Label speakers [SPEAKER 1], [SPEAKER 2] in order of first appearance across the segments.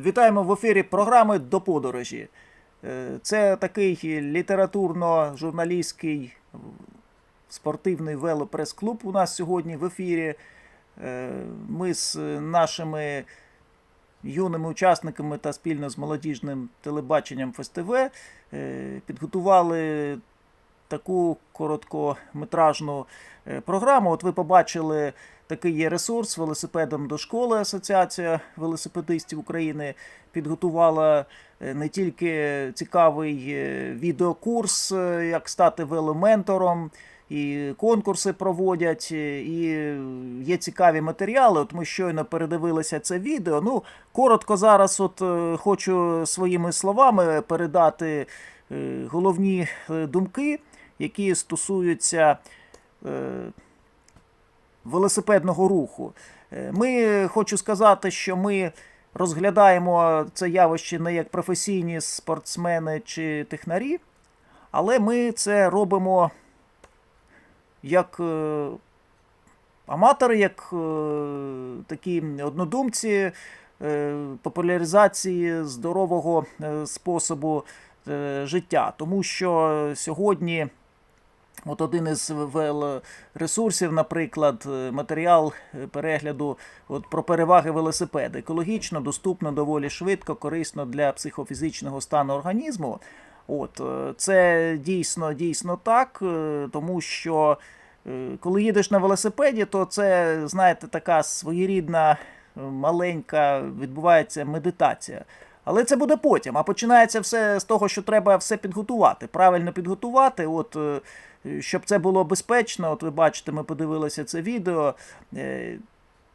[SPEAKER 1] Вітаємо в ефірі програми до подорожі. Е, Це такий літературно-журналістський спортивний велопрес-клуб у нас сьогодні в ефірі. Е, Ми з нашими юними учасниками та спільно з молодіжним телебаченням ФСТВ е, підготували таку короткометражну е, програму. От ви побачили такий є ресурс велосипедом до школи. Асоціація велосипедистів України підготувала е, не тільки цікавий е, відеокурс, як стати веломентором. І конкурси проводять, і є цікаві матеріали. От ми щойно передивилися це відео. Ну, коротко зараз, от хочу своїми словами передати головні думки, які стосуються е, велосипедного руху. Е, Ми хочу сказати, що ми розглядаємо це явище не як професійні спортсмени чи технарі, але ми це робимо як е, аматори, як такі однодумці популяризації здорового способу життя. Тому що сьогодні. От один із ресурсів, наприклад, е, матеріал е, перегляду от, про переваги велосипеда. Екологічно, доступно, доволі швидко, корисно для психофізичного стану організму. От, е, це дійсно, дійсно так, тому що коли їдеш на велосипеді, то це, знаєте, така своєрідна маленька відбувається медитація. Але це буде потім. А починається все з того, що треба все підготувати, правильно підготувати. От, щоб це було безпечно, от ви бачите, ми подивилися це відео. Е,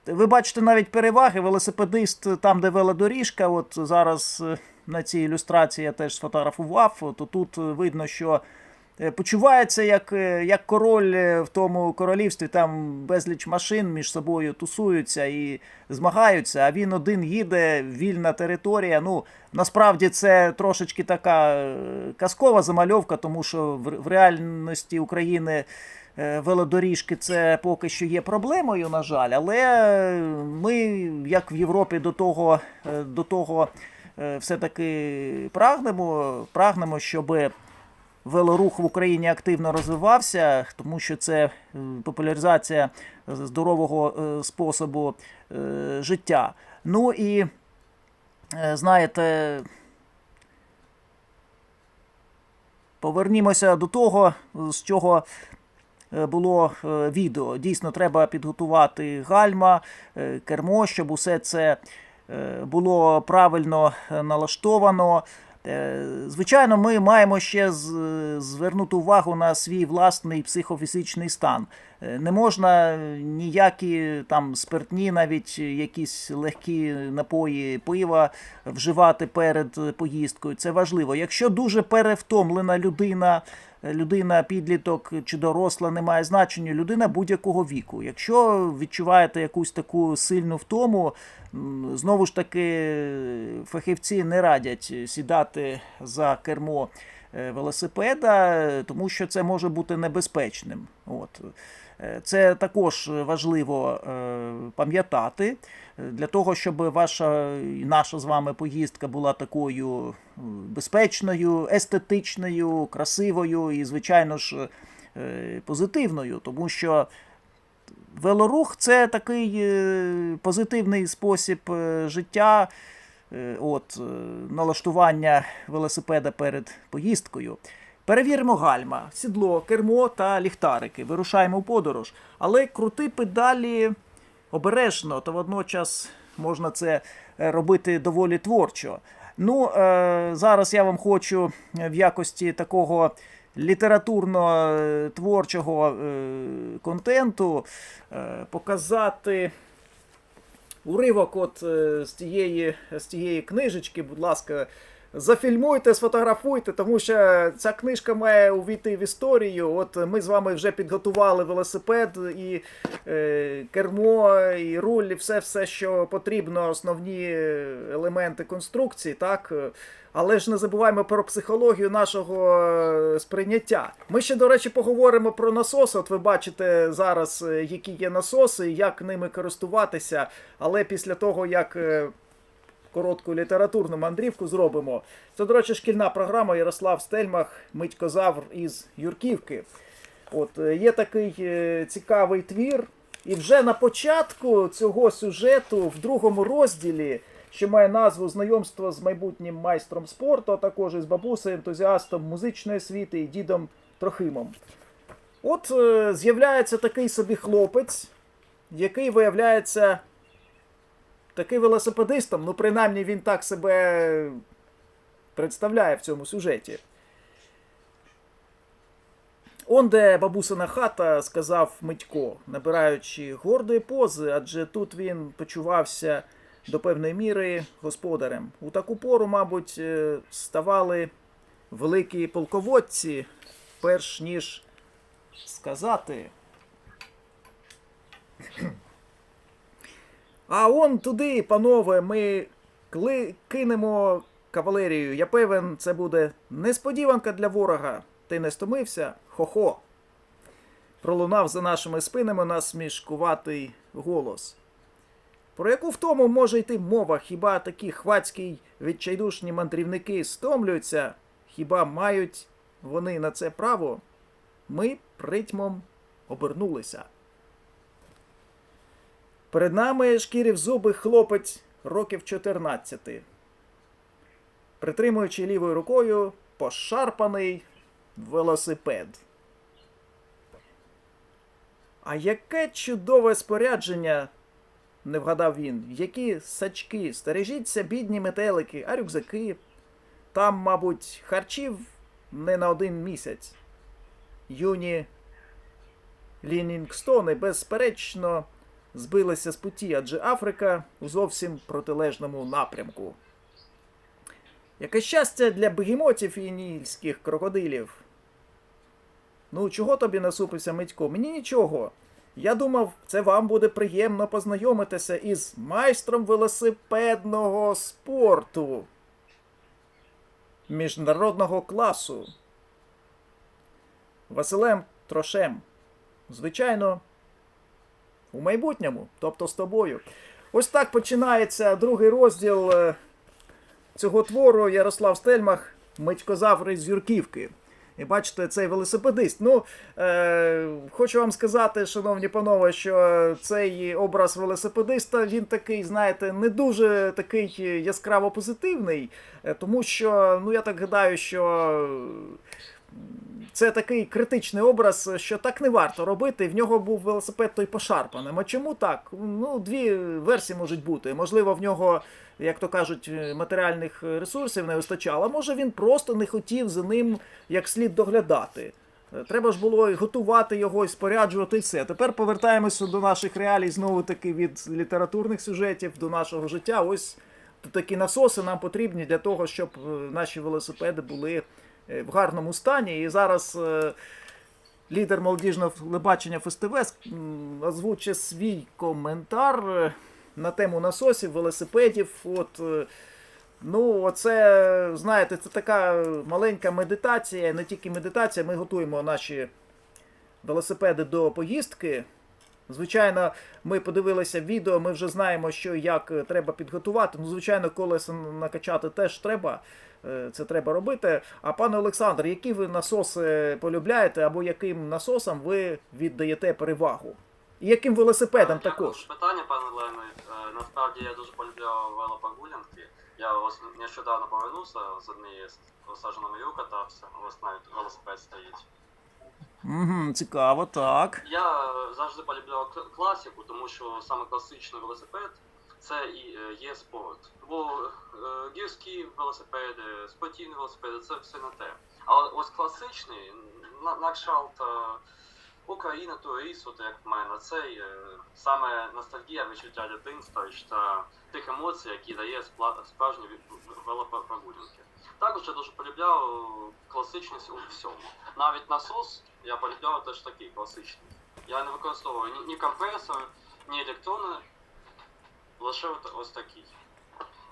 [SPEAKER 1] Ви бачите навіть переваги. Велосипедист там, де велодоріжка. От зараз е, на цій ілюстрації я теж сфотографував. То тут видно, що почувається як, е, як король е, в тому королівстві. Там безліч машин між собою тусуються і змагаються. А він один їде, вільна територія. Ну насправді це трошечки така е, казкова замальовка, тому що в, реальності України. е, Велодоріжки це поки що є проблемою, на жаль, але ми, як в Європі, до того, е, до того е, все-таки прагнемо, прагнемо, щоб велорух в Україні активно розвивався, тому що це е, популяризація здорового е, способу е, життя. Ну і знаєте, повернімося до того, з чого було відео. Дійсно, треба підготувати гальма, кермо, щоб усе це було правильно налаштовано. Е, Звичайно, ми маємо ще звернути увагу на свій власний психофізичний стан. Е, Не можна ніякі там спиртні, навіть якісь легкі напої пива вживати перед поїздкою. Це важливо. Якщо дуже перевтомлена людина, людина, підліток чи доросла, не має значення, людина будь-якого віку. Якщо відчуваєте якусь таку сильну втому, знову ж таки фахівці не радять сідати за кермо е, велосипеда, тому що це може бути небезпечним. От. Е, Це також важливо е, пам'ятати для того, щоб ваша і наша з вами поїздка була такою е, безпечною, естетичною, красивою і, звичайно ж, е, позитивною, тому що велорух це такий е, позитивний спосіб життя, от, налаштування велосипеда перед поїздкою. Перевіримо гальма, сідло, кермо та ліхтарики. Вирушаємо в подорож. Але крути педалі обережно, та водночас можна це е, робити доволі творчо. Ну, е, зараз я вам хочу в якості такого літературно-творчого е, контенту е, показати уривок от з тієї, з тієї книжечки, будь ласка, зафільмуйте, сфотографуйте, тому що ця книжка має увійти в історію. От ми з вами вже підготували велосипед і е, кермо, і руль, і все, все, що потрібно, основні елементи конструкції, так. Але ж не забуваємо про психологію нашого е, сприйняття. Ми ще, до речі, поговоримо про насоси. От ви бачите зараз, е, які є насоси, як ними користуватися. Але після того, як е, коротку літературну мандрівку зробимо. Це, до речі, шкільна програма Ярослав Стельмах, Митькозавр із Юрківки. От е, є такий е, цікавий твір, і вже на початку цього сюжету, в другому розділі, що має назву Знайомство з майбутнім майстром спорту, а також із бабусею, ентузіастом музичної освіти і дідом Трохимом. От е, з'являється такий собі хлопець, який виявляється такий велосипедистом. Ну, принаймні, він так себе представляє в цьому сюжеті. Он де бабусина хата, сказав Митько, набираючи гордої пози, адже тут він почувався до певної міри господарем. У таку пору, мабуть, е, ставали великі полководці, перш ніж сказати. А он туди, панове, ми кли... кинемо кавалерію. Я певен, це буде несподіванка для ворога. Ти не стомився? Хо-хо. Пролунав за нашими спинами насмішкуватий голос. Про яку втому може йти мова? Хіба такі хвацькі відчайдушні мандрівники стомлюються? Хіба мають вони на це право? Ми притьмом обернулися. Перед нами шкірів зуби хлопець років 14. Притримуючи лівою рукою пошарпаний велосипед. А яке чудове спорядження, не вгадав він. Які сачки, стережіться, бідні метелики, а рюкзаки. Там, мабуть, харчів не на один місяць. Юні Лінінгстони, безперечно, збилися з путі, адже Африка у зовсім протилежному напрямку. Яке щастя для бегемотів і нільських крокодилів. Ну, чого тобі насупився Митько? Мені нічого. Я думав, це вам буде приємно познайомитися із майстром велосипедного спорту міжнародного класу. Василем Трошем. Звичайно, у майбутньому, тобто з тобою. Ось так починається другий розділ е, цього твору Ярослав Стельмах, Митькозавр із Юрківки. І бачите, цей велосипедист. Ну, е, хочу вам сказати, шановні панове, що цей образ велосипедиста, він такий, знаєте, не дуже такий яскраво позитивний, е, тому що, ну я так гадаю, що це такий критичний образ, що так не варто робити. В нього був велосипед той пошарпаним. А чому так? Ну, дві версії можуть бути. Можливо, в нього, як то кажуть, матеріальних ресурсів не вистачало. Може він просто не хотів за ним як слід доглядати. Треба ж було готувати його і споряджувати все. Тепер повертаємося до наших реалій знову таки від літературних сюжетів до нашого життя. Ось такі насоси нам потрібні для того, щоб е, наші велосипеди були е, в гарному стані. І зараз е, лідер молодіжного телебачення ФСТВ озвучить свій коментар е, на тему насосів, велосипедів. От, е, Ну, оце, знаєте, це така маленька медитація, не тільки медитація, ми готуємо наші велосипеди до поїздки. Звичайно, ми подивилися відео, ми вже знаємо, що як е, треба підготувати. Ну, звичайно, колеса накачати теж треба. е, Це треба робити. А пане Олександр, які ви насоси полюбляєте, або яким насосам ви віддаєте перевагу? І яким велосипедам
[SPEAKER 2] Дякую
[SPEAKER 1] також?
[SPEAKER 2] за питання, пане Лено. Е, Насправді я дуже полюбляв велопрогулянки. Я ось нещодавно повернувся з однієї з юг катався, ось навіть велосипед стоїть.
[SPEAKER 1] Угу, цікаво, так.
[SPEAKER 2] Я завжди полюбляв класику, тому що саме класичний велосипед це і е, є спорт. Бо е, гірські велосипеди, спортивні велосипеди це все не те. А ось класичний, на, на кшталт е, Україна, турист, от як в мене, це саме ностальгія, відчуття дитинства та тих емоцій, які дає справжні велопрогулянки. Також я дуже полюбляв класичність у всьому. Навіть насос я полюбляв теж такий класичний. Я не використовую ні, ні компресор, ні електрони, лише ось такий.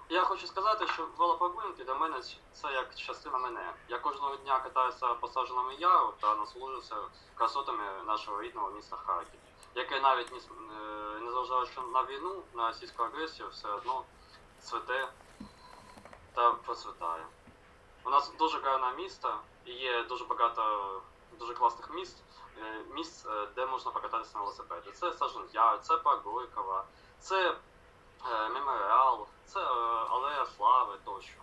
[SPEAKER 2] Я хочу сказати, що велопрогулянки для мене це як частина мене. Я кожного дня катаюся по саджаному яру та насолоджуюся красотами нашого рідного міста Харків, яке навіть не, е, незважаючи на війну, на російську агресію, все одно цвете та процвітає. У нас дуже гарне місто і є дуже багато дуже класних міст, е, місць, е, де можна покататися на велосипеді. Це Сажен Яр, це Парк Горького, це е, меморіал, це Алея Слави тощо.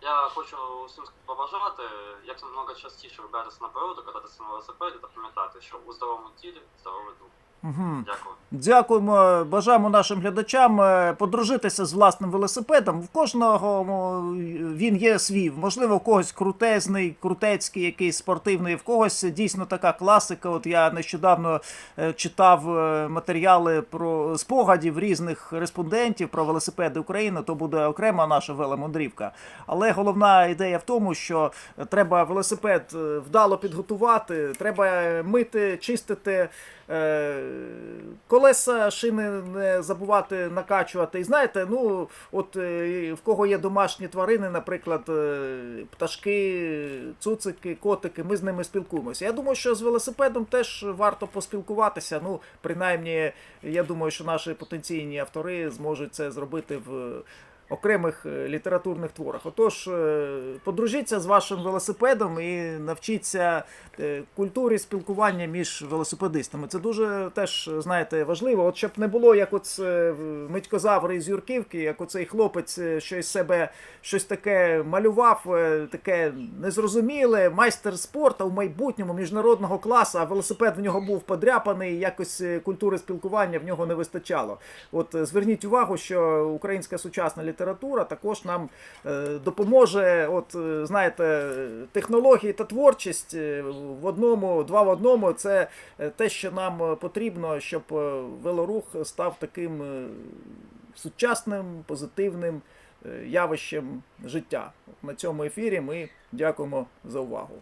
[SPEAKER 2] Я хочу усім побажати, як намного частіше вибиратися на природу, кататися на велосипеді та пам'ятати, що у здоровому тілі здоровий дух.
[SPEAKER 1] Угу.
[SPEAKER 2] Дякую.
[SPEAKER 1] Дякуємо, бажаємо нашим глядачам е, подружитися з власним велосипедом. В кожного він є свій. Можливо, у когось крутезний, крутецький, якийсь спортивний, в когось дійсно така класика. От я нещодавно е, читав е, матеріали про спогадів різних респондентів про велосипеди України. То буде окрема наша веломандрівка. Але головна ідея в тому, що треба велосипед вдало підготувати, треба мити, чистити. Е, Колеса шини не забувати накачувати. І знаєте, ну от е, в кого є домашні тварини, наприклад, е, пташки, цуцики, котики, ми з ними спілкуємося. Я думаю, що з велосипедом теж варто поспілкуватися. Ну, принаймні, я думаю, що наші потенційні автори зможуть це зробити в окремих е, літературних творах. Отож, е, подружіться з вашим велосипедом і навчіться е, культурі спілкування між велосипедистами. Це дуже теж, знаєте, важливо. От щоб не було як от е, Митькозавр із Юрківки, як оцей хлопець, що із себе щось таке малював, таке незрозуміле, майстер спорту в майбутньому міжнародного класу, а велосипед в нього був подряпаний, якось культури спілкування в нього не вистачало. От зверніть увагу, що українська сучасна література також нам е, допоможе. От е, знаєте, технології та творчість е, в одному, два в одному. Це те, що нам потрібно, щоб велорух став таким сучасним, позитивним явищем життя. На цьому ефірі ми дякуємо за увагу.